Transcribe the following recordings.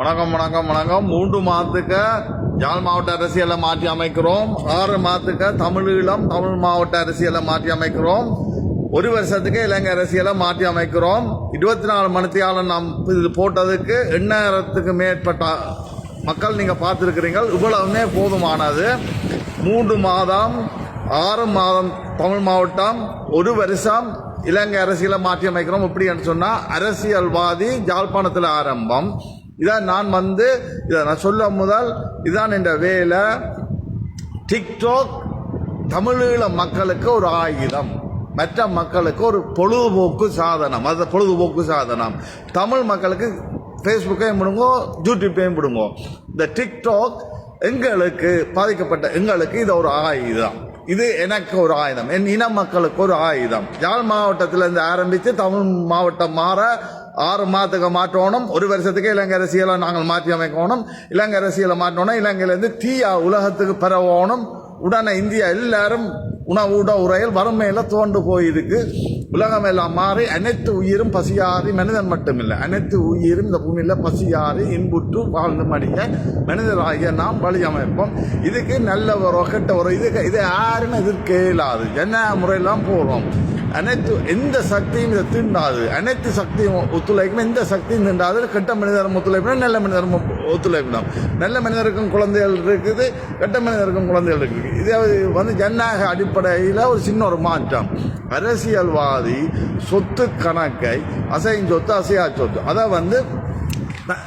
வணக்கம் வணக்கம் வணக்கம். மூன்று மாதத்துக்கு ஜாழ் மாவட்ட அரசியலை மாற்றி அமைக்கிறோம். ஆறு மாதத்துக்கு தமிழீழம் தமிழ் மாவட்ட அரசியலை மாற்றி அமைக்கிறோம். ஒரு வருஷத்துக்கு இலங்கை அரசியலை மாற்றி அமைக்கிறோம். இருபத்தி நாலு மணித்தியாலம் நாம் இது போட்டதுக்கு எண்ணாயிரத்துக்கு மேற்பட்ட மக்கள் நீங்கள் பார்த்துருக்கிறீங்க. இவ்வளவுமே போதுமானது. மூன்று மாதம் ஆறு மாதம் தமிழ் மாவட்டம் ஒரு வருஷம் இலங்கை அரசியலை மாற்றி அமைக்கிறோம். எப்படின்னு சொன்னால் அரசியல்வாதி ஜாழ்ப்பாணத்தில் ஆரம்பம். இதான் நான் வந்து இதை நான் சொல்ல முதல் இதான் என்ற வேலை. டிக்டாக் தமிழீழ மக்களுக்கு ஒரு ஆயுதம். மற்ற மக்களுக்கு ஒரு பொழுதுபோக்கு சாதனம். அது பொழுதுபோக்கு சாதனம். தமிழ் மக்களுக்கு ஃபேஸ்புக்கையும் பிடுங்கோ யூடியூப்பையும் பிடுங்கோ. இந்த டிக்டாக் எங்களுக்கு பாதிக்கப்பட்ட எங்களுக்கு இது ஒரு ஆயுதம். இது எனக்கு ஒரு ஆயுதம். என் இன மக்களுக்கு ஒரு ஆயுதம். யாழ் மாவட்டத்திலிருந்து ஆரம்பித்து தமிழ் மாவட்டம் மாற ஆறு மாதத்துக்கு மாற்றணும். ஒரு வருஷத்துக்கு இலங்கை அரசியலை நாங்கள் மாற்றி அமைக்கணும். இலங்கை அரசியலை மாற்றணும் இலங்கையிலேருந்து தீயா உலகத்துக்கு பரவணும் உடனே இந்தியா எல்லாரும் உணவுட உரையில் வறுமையில் தோண்டு போயிருக்கு. உலகம் எல்லாம் மாறி அனைத்து உயிரும் பசியாறி மனிதன் மட்டுமில்லை. அனைத்து உயிரும் இந்த பூமியில் பசியாறி இன்புற்று வாழ்ந்து மடிய மனிதராகிய நாம் வழி அமைப்போம். இதுக்கு நல்ல ஒரு கெட்ட ஒரு இதுக்கு இதை யாருன்னு எதிர்க்க இயலாது என்ன முறையெல்லாம் போகிறோம் அனைத்து எந்த சக்தியும் இதை தீண்டாது. அனைத்து சக்தியும் ஒத்துழைக்கணும் எந்த சக்தியும் தீண்டாது. கெட்ட மனிதரும் ஒத்துழைக்கணும் நல்ல மனிதரும் ஒத்துழைப்பினோம் நல்ல மனிதருக்கும் குழந்தைகள் இருக்குது கெட்ட மனிதருக்கும் குழந்தைகள் இருக்குது. இது வந்து ஜனநாயக அடிப்படையில் ஒரு சின்ன ஒரு மாற்றம். அரசியல்வாதி சொத்து கணக்கை அசையும் சொத்து அசையா சொத்து. அதை வந்து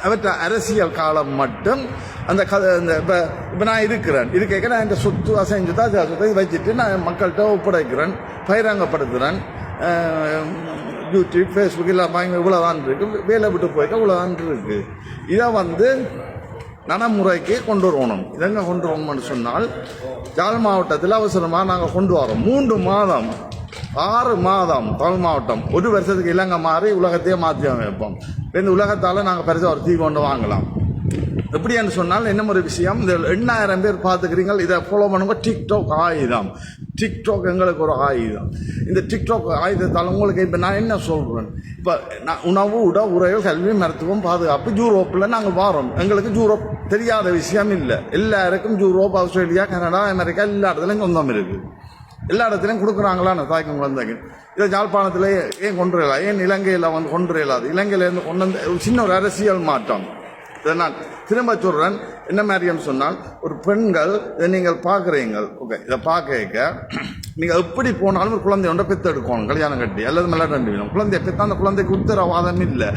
அவற்ற அரசியல் காலம் மட்டும் அந்த க இந்த இப்போ இப்போ நான் இருக்கிறேன். இருக்க நான் இந்த சொத்து அசைஞ்சு தான் சொத்தை வச்சுட்டு நான் மக்கள்கிட்ட ஒப்படைக்கிறேன். பகிரங்கப்படுத்துகிறேன் யூடியூப் ஃபேஸ்புக் எல்லாம் பயங்கர இவ்வளோதான் இருக்கு. வேலை விட்டு போய்க்க இவ்வளோதான் இருக்கு. இதை வந்து நடைமுறைக்கு கொண்டு வரணும். இதெங்க கொண்டு வரணும்னு சொன்னால் ஜால் மாவட்டத்தில் அவசரமாக நாங்கள் கொண்டு வரோம். மூன்று மாதம் ஆறு மாதம் தமிழ் மாவட்டம். ஒரு வருஷத்துக்கு இலங்கை மாறி உலகத்தையே மாற்றி அமைப்போம். இந்த உலகத்தால் நாங்கள் பெருசாக ஒரு தீ கொண்டு வாங்கலாம். எப்படின்னு சொன்னால் என்ன ஒரு விஷயம். இந்த எண்ணாயிரம் பேர் பார்த்துக்கிறீங்க இதை ஃபாலோ பண்ணுங்க. டிக்டாக் ஆயுதம். டிக்டாக் எங்களுக்கு ஒரு ஆயுதம். இந்த டிக்டாக் ஆயுதத்தால் உங்களுக்கு இப்போ நான் என்ன சொல்கிறேன் இப்போ நான் உணவு உட உரைகள் கல்வி மருத்துவம் பாதுகாப்பு யூரோப்பில் நாங்கள் வாரோம். எங்களுக்கு யூரோப் தெரியாத விஷயம் இல்லை. எல்லாருக்கும் யூரோப் ஆஸ்திரேலியா கனடா அமெரிக்கா எல்லா இடத்துலையும் சொந்தம் இருக்குது எல்லா இடத்துலையும் கொடுக்குறாங்களான்னு தாய்க்கும் குழந்தைக்கு இதை ஜாழ்ப்பாணத்தில் ஏன் கொண்டு வரலாம் ஏன் இலங்கையில் வந்து கொண்டு வரலாது இலங்கையிலேருந்து கொண்டு வந்து ஒரு சின்ன ஒரு அரசியல் மாற்றம். இதை நான் திரும்ப சொல்கிறேன் என்ன மாதிரின்னு சொன்னால் ஒரு பெண்கள் இதை நீங்கள் பார்க்குறீங்க ஓகே இதை பார்க்க நீங்கள் எப்படி போனாலும் ஒரு குழந்தை ஒன்றை பெற்று எடுக்கணும் கல்யாணம் கட்டி அல்லது மலர் வேணும். குழந்தைய பெற்றா அந்த குழந்தைக்கு உத்தரவாதம் இல்லை.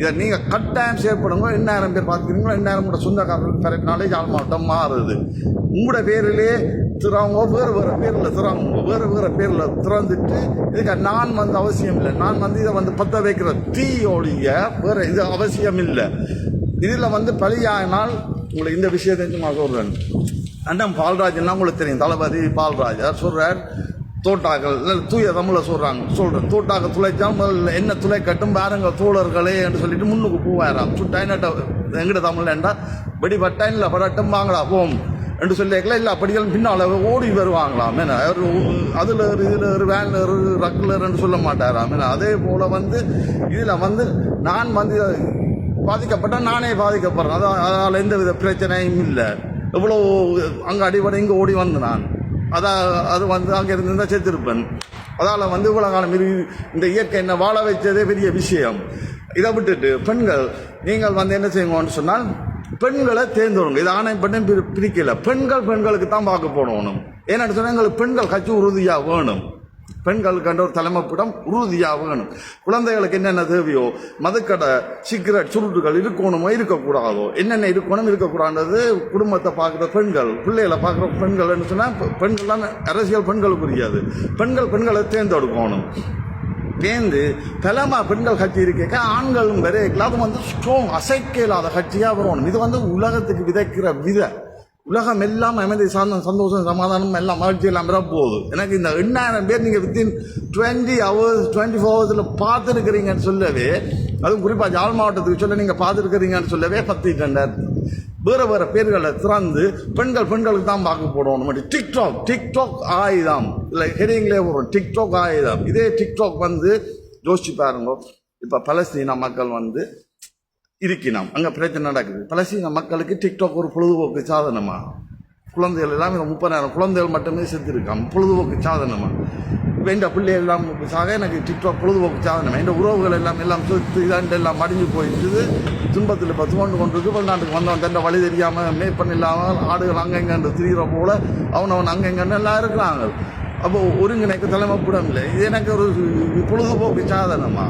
இதை நீங்கள் கட்டாயம் செயற்படுங்க எண்ணாயிரம் பேர் பார்த்துக்கிறீங்களோ எண்ணாயிரம் கூட சொந்தக்காரர்கள் பிறகுனாலே யாழ் மாவட்டம் மாறுது. உங்களோட பேரிலே திறவங்க வேறு வேறு பேரில் திறவங்க வேறு வேறு பேரில் திறந்துட்டு இதுக்கு நான் வந்து அவசியம் இல்லை. நான் வந்து இதை வந்து பற்ற வைக்கிற தீயோடைய வேறு இது அவசியம் இல்லை. இதில் வந்து பலியானால் உங்களுக்கு இந்த விஷயத்தை நான் சொல்கிறேன் அண்ணன் பால்ராஜ்னா உங்களுக்கு தெரியும்? தளபதி பால்ராஜா சொல்கிறார் தோட்டாக்கள் இல்லை தூய தமிழில் சொல்கிறாங்க சொல்கிறேன் தோட்டாக்க துளைச்சால் முதல்ல என்ன துளை கட்டும்? பாருங்க தோழர்களே என்று சொல்லிட்டு முன்னுக்கு போவாராம். சுட்டாயினட்ட எங்கிட்ட தமிழ்ல என்றால் வெடிபட்டா இல்லை படட்டும் வாங்கடா போம் என்று சொல்லிக்கலாம் இல்லை அப்படிகள் பின்னால் ஓடி வருவாங்களாம் என்ன ஒரு அதில் ஒரு இதில் ஒரு வேனில் ஒரு ரக்குலர்னு சொல்ல மாட்டாராம் என்ன அதே போல் வந்து இதில் வந்து நான் வந்து பாதிக்கப்பட்டால் நானே பாதிக்கப்படுறேன். அதான் அதனால் எந்த வித பிரச்சனையும் இல்லை. எவ்வளோ அங்கே அடிபட இங்கே ஓடி வந்து நான். அதான் அது வந்து அங்கே இருந்திருந்தால் செத்துருப்பேன். அதால் வந்து இவ்வளோ காலம் இந்த இயற்கை என்ன வாழ வைச்சதே பெரிய விஷயம். இதை விட்டுட்டு பெண்கள் நீங்கள் வந்து என்ன செய்வோம்னு சொன்னால் பெண்களை தேர்ந்தெடுங்க. இது ஆணை பெண்ணும் பிரி பிரிக்கல. பெண்கள் பெண்களுக்கு தான் பார்க்க போடணும். ஏன்னு சொன்னால் எங்களுக்கு பெண்கள் கட்சி உறுதியாக வேணும். பெண்களுக்கு ஒரு தலைமைப்பிடம் உறுதியாக வேணும். குழந்தைகளுக்கு என்னென்ன தேவையோ மதுக்கடை சிகரெட் சுருட்டுகள் இருக்கணுமோ இருக்கக்கூடாதோ? என்னென்ன இருக்கணும் இருக்கக்கூடாது குடும்பத்தை பார்க்குற பெண்கள் பிள்ளைகளை பார்க்குற பெண்கள்னு சொன்னால் பெண்கள்லாம் அரசியல் பெண்களுக்கு புரியாது பெண்கள் பெண்களை தேர்ந்தெடுக்கணும். தேர்ந்து தலைமை பெண்கள் கட்சி இருக்க ஆண்களும் வரைக்கலாம் அது வந்து ஸ்ட்ராங் அசைக்க இல்லாத கட்சியாக வரணும். இது வந்து உலகத்துக்கு விதைக்கிற விதை. உலகம் எல்லாம் அமைதி சார்ந்த சந்தோஷம் சமாதானம் எல்லாம் மகிழ்ச்சி எல்லாம் பெற போகுது. எனக்கு இந்த எண்ணாயிரம் பேர் நீங்கள் within twenty hours twenty four ஹவர்ஸில் பார்த்துருக்கிறீங்கன்னு சொல்லவே அதுவும் குறிப்பாக ஜாழ் மாவட்டத்துக்கு சொல்ல நீங்கள் பார்த்துருக்கிறீங்கன்னு சொல்லவே பத்து ரெண்டாயிரத்து வேறு வேறு பேர்களை திறந்து பெண்கள் பெண்களுக்கு தான் பார்க்க போடணும் டிக்டாக் டிக்டாக் ஆயுதம். இல்லை ஹெரிங்களே வரும் டிக்டாக் ஆயுதம். இதே டிக்டாக் வந்து யோசிச்சு பாருங்க. இப்போ பலஸ்தீன மக்கள் வந்து இருக்கணும் அங்கே பிரச்சனை நடக்குது. பலஸ்தீன மக்களுக்கு டிக்டாக் ஒரு பொழுதுபோக்கு சாதனமா? குழந்தைகள் எல்லாம் இந்த முப்பதாயிரம் குழந்தைகள் மட்டுமே செத்துருக்கான் பொழுதுபோக்கு சாதனமா? வேண்ட பிள்ளை பிள்ளைகள் எல்லாம் சாக எனக்கு டிக்டாக் பொழுதுபோக்கு சாதனம்? இந்த உறவுகள் எல்லாம் எல்லாம் சொத்து இதாண்டு எல்லாம் மடிஞ்சு போயிட்டு துன்பத்தில் பத்து கொண்டு கொண்டு இருக்கு. வெளிநாட்டுக்கு வந்தவன் தண்டை வழி தெரியாமல் மேய்ப்பன் இல்லாமல் ஆடுகள் அங்கெங்கன்று திரிகிற போல அவனவன் அங்கெங்கன்னு எல்லாம் இருக்கிறாங்க. அப்போ ஒருங்கிணைக்க தலைமைப்படம் இல்லை. இது எனக்கு ஒரு பொழுதுபோக்கு சாதனமா?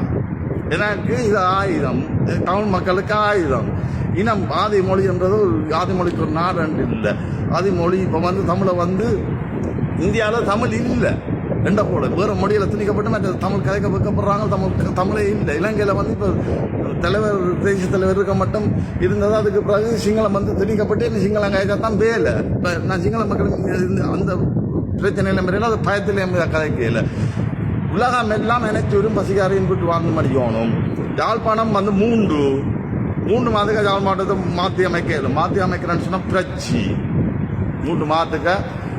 எனக்கு இது ஆயுதம். தமிழ் மக்களுக்கு ஆயுதம். இனம் ஆதி மொழி என்றது ஆதி மொழிக்கு ஒரு நாடு என்று இல்லை. ஆதி மொழி இப்போ வந்து தமிழை வந்து இந்தியாவில் தமிழ் இல்லை. ரெண்ட போல. வேறு மொழியில் திணிக்கப்பட்டு மற்ற தமிழ் கதைக்க வைக்கப்படுறாங்க. தமிழ் தமிழே இல்லை. இலங்கையில் வந்து இப்போ தலைவர் தேசிய தலைவர் இருக்க மட்டும் இருந்தது. அதுக்கு பிறகு சிங்களம் வந்து திணிக்கப்பட்டு இந்த சிங்களம் கதைக்கத்தான் வேலை. இப்போ நான் சிங்கள மக்கள் அந்த பிரச்சனையில் முறையில் அது பயத்திலே கதைக்கல. உலகம் எல்லாம் நினைச்சொரும் பசிகாரையும் விட்டு வாழ்ந்து மடிக்கணும். யாழ்ப்பாணம் வந்து மூன்று. மூன்று மாதத்துக்கு யாழ் மாற்றி மாற்றி இல்லை மாற்றி அமைக்கிறேன்னு சொன்னால் பிரச்சி மூன்று மாதத்துக்கு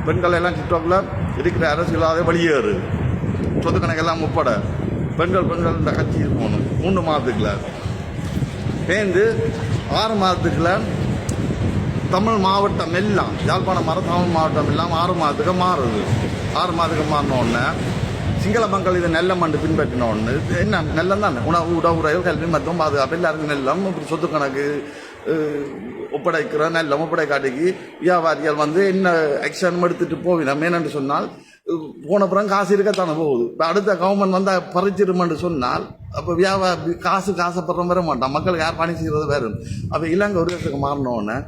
பெண்கள் எல்லாம் டிக்டாக்ல இருக்கிற அரசியலாத வெளியேறு. சொத்து கணக்கெல்லாம் முப்பட. பெண்கள் பெண்கள் இந்த கட்சி போகணும் மூன்று மாதத்துக்குள்ள சேர்ந்து ஆறு மாதத்துக்குள்ள தமிழ் மாவட்டம் எல்லாம் யாழ்ப்பாணம் மாற தமிழ் மாவட்டம் எல்லாம் ஆறு மாதத்துக்கு மாறுது. ஆறு மாதத்துக்கு மாறினோடனே சிங்கள மக்கள் இதை நல்ல மண்டு பின்பற்றின என்ன நெல்லம் தானே உணவு உடவுறையோ கல்வி மருத்துவம் பாதுகாப்பு எல்லாருக்கும் நெல்லம் இப்படி சொத்து கணக்கு ஒப்படைக்கிறோம் ஒப்படைக்கிற நெல்லம் ஒப்படைக்காட்டிக்கு வியாபாரிகள் வந்து என்ன ஆக்ஷன் எடுத்துட்டு போவினோம்? என்னென்று சொன்னால் போனப்புறம் போன பிறகு காசு இருக்கத்தானே போகுது. இப்போ அடுத்த கவர்மெண்ட் வந்தால் பறிச்சிருமென்று சொன்னால் அப்போ வியாபாரி காசு காசப்படுற வர மாட்டான். மக்களுக்கு யார் பணி செய்கிறது வேறு? அப்போ இலங்கை ஒரு வருஷத்துக்கு மாறினோன்னே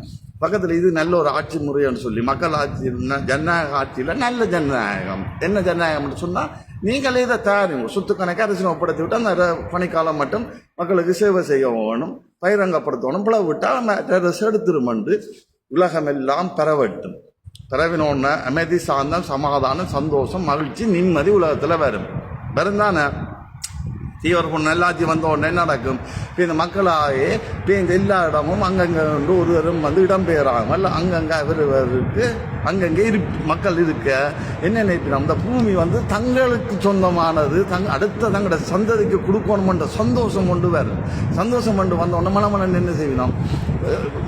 பக்கத்தில் இது நல்ல ஒரு ஆட்சி முறைன்னு சொல்லி மக்கள் ஆட்சி ஜனநாயக ஆட்சியில் நல்ல ஜனநாயகம். என்ன ஜனநாயகம்னு சொன்னால் நீங்களே இதை தயாரிங்க. சொத்து கணக்கு அரசியல் ஒப்படைத்து விட்டு அந்த பணிக்காலம் மட்டும் மக்களுக்கு சேவை செய்ய வேணும் பயிரங்கப்படுத்தணும் பிளவு விட்டால் அரசு எடுத்துருமண்டு உலகமெல்லாம் பெறவட்டும் பிறவினோன்னு அமைதி சாந்தம் சமாதானம் சந்தோஷம் மகிழ்ச்சி நிம்மதி உலகத்தில் வரும். வரும் தானே தீவிர பொண்ணு வந்த உடனே நடக்கும்? இப்போ இந்த மக்களாகவே இப்போ இந்த எல்லா இடமும் அங்கங்கே வந்து ஒருவரும் வந்து இடம்பெயராமல் அங்கங்கே அவருக்கு அங்கங்கே இரு மக்கள் இருக்க என்ன நினைப்பினோம்? அந்த பூமி வந்து தங்களுக்கு சொந்தமானது தங் அடுத்த தங்களோட சந்ததிக்கு கொடுக்கணுமென்ற சந்தோஷம் கொண்டு வரும். சந்தோஷம் கொண்டு வந்த உடனே மனமன என்ன செய்யணும்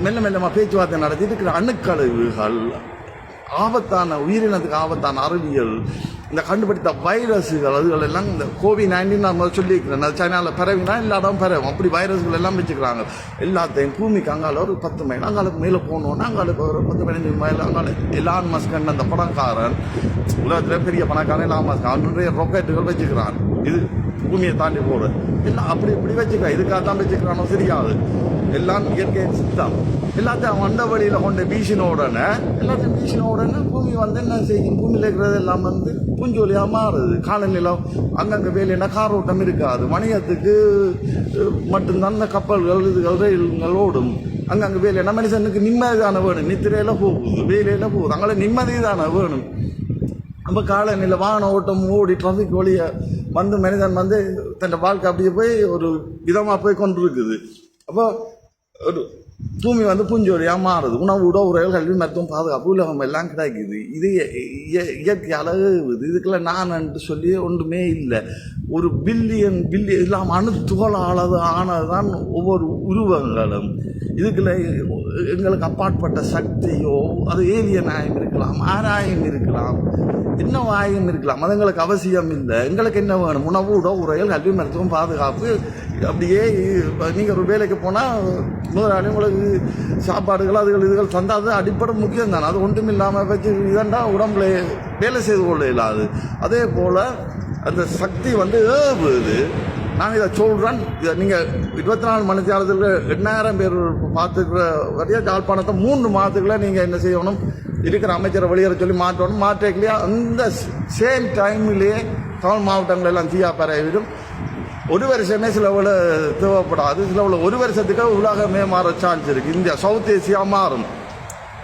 மெல்ல மெல்லமாக பேச்சுவார்த்தை நடத்தி இருக்கிற அணுக்கழிவுகள் ஆபத்தான உயிரினத்துக்கு ஆபத்தான அறிவியல் இந்த கண்டுபிடித்த வைரஸுகள் அதுகள் எல்லாம் இந்த கோவிட் நைன்டீன் நான் சொல்லியிருக்கிறேன். அது சைனாவில் பரவினா எல்லா இடம் பரவும். அப்படி வைரஸ்கள் எல்லாம் வச்சுக்கிறாங்க. எல்லாத்தையும் பூமிக்கு அங்கால ஒரு பத்து மைல் அங்காலுக்கு மேலே போகணுன்னா அங்காலுக்கு ஒரு பத்து பதினஞ்சு மைல் அங்கால எலான் மஸ்கன் அந்த பணக்காரன். உலகத்தில் பெரிய பணக்காரன் எலான் மஸ்கன் அவனுடைய நிறைய ராக்கெட்டுகள் வச்சுக்கிறான். இது பூமியை தாண்டி போகிறது எல்லாம் அப்படி இப்படி வச்சுக்கலாம் இதுக்காக தான் வச்சுக்கிறானோ தெரியாது. எல்லாம் இயற்கையின் சித்தம். எல்லாத்தையும் வண்ட வழியில் கொண்டு வீசின உடனே எல்லாத்தையும் வீசின உடனே பூமி வந்து என்ன செய்யும்? பூமியில் இருக்கிறது எல்லாம் வந்து பூஞ்சோலியாக மாறுது. காலநிலை அங்கங்கே வேலைன்னா காரோட்டம் இருக்காது. வணிகத்துக்கு மட்டும்தான் இந்த கப்பல்கள் இதுகள் ரயில்கள் ஓடும். அங்கங்கே வேலைன்னா மனுஷனுக்கு நிம்மதி தானே வேணும். நித்திரையில் போகுது வேலையில் போகுது. அங்கே நிம்மதி தானே வேணும். நம்ம காலநிலை வாகன ஓட்டம் ஓடி டிராஃபிக் வழியை வந்து மனிதன் வந்து தன் வாழ்க்கை அப்படியே போய் ஒரு விதமாக போய் கொண்டு இருக்குது அப்போ ஒரு பூமி வந்து பூஞ்சோடியாக மாறுது. உணவு உரையல் கல்வி மருத்துவம் பாதுகாப்பு உலகம் எல்லாம் கிடைக்குது. இது இய- இயற்கை அழகு இதுக்குள்ள நான் சொல்லி ஒன்றுமே இல்லை. ஒரு பில்லியன் பில்லியன் இல்லாமல் அணுத்துகள் ஆனது ஆனதுதான் ஒவ்வொரு உருவங்களும். இதுக்குள்ள எங்களுக்கு அப்பாற்பட்ட சக்தியோ அது ஏலியன் ஆயம் இருக்கலாம் ஆராயம் இருக்கலாம் என்ன ஆயம் இருக்கலாம். அது எங்களுக்கு அவசியம் இல்லை. எங்களுக்கு என்ன வேணும்? உணவு உடவு கல்வி மருத்துவம் பாதுகாப்பு. அப்படியே நீங்கள் ஒரு வேலைக்கு போனால் முதலாளி உங்களுக்கு சாப்பாடுகள் அதுகள் இதுகள் தந்தாது அடிப்படை முக்கியம் தானே. அது ஒன்றும் இல்லாமல் வச்சு இதண்டா உடம்புல வேலை செய்து கொள்ள இல்லாது அதே போல் அந்த சக்தி வந்து ஏவுது நான் இதை சொல்கிறேன் இதை நீங்கள் இருபத்தி நாலு மணி நேரத்தில் எண்ணாயிரம் பேர் பார்த்துக்கிற வரையா யாழ்ப்பாணத்தை மூன்று மாதத்துக்குள்ளே நீங்கள் என்ன செய்யணும்? இருக்கிற அமைச்சரை வெளியேற சொல்லி மாற்றணும். மாற்றிக்கலையா? அந்த சேம் டைம்லேயே தமிழ் மாவட்டங்கள் எல்லாம் தீயா பரவிடும் ஒரு வருஷமே சிலவில் தேவைப்படாது. சிலவில் ஒரு வருஷத்துக்கு உலகமே மாற சான்ஸ் இருக்குது இந்தியா சவுத் ஏசியா மாறும்.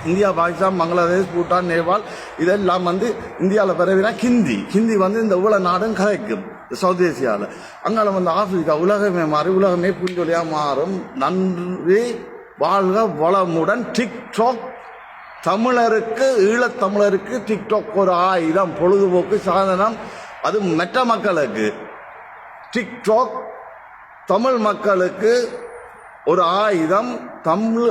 இந்தியா பாகிஸ்தான் பங்களாதேஷ் பூட்டான் நேபாள் இதெல்லாம் வந்து இந்தியாவில் பிறவினா ஹிந்தி ஹிந்தி வந்து இந்த உலக நாடும் கலைக்கும் சவுத் ஏசியாவில் அங்கால வந்து ஆப்பிரிக்கா உலகமே மாறி உலகமே புஞ்சொலியாக மாறும். நன்றி வாழ்க வளமுடன். டிக்டாக் தமிழருக்கு ஈழத்தமிழருக்கு டிக்டாக் ஒரு ஆயுதம். பொழுதுபோக்கு சாதனம். அது மற்ற மக்களுக்கு. டிக்டாக் தமிழ் மக்களுக்கு ஒரு ஆயுதம் தமிழ்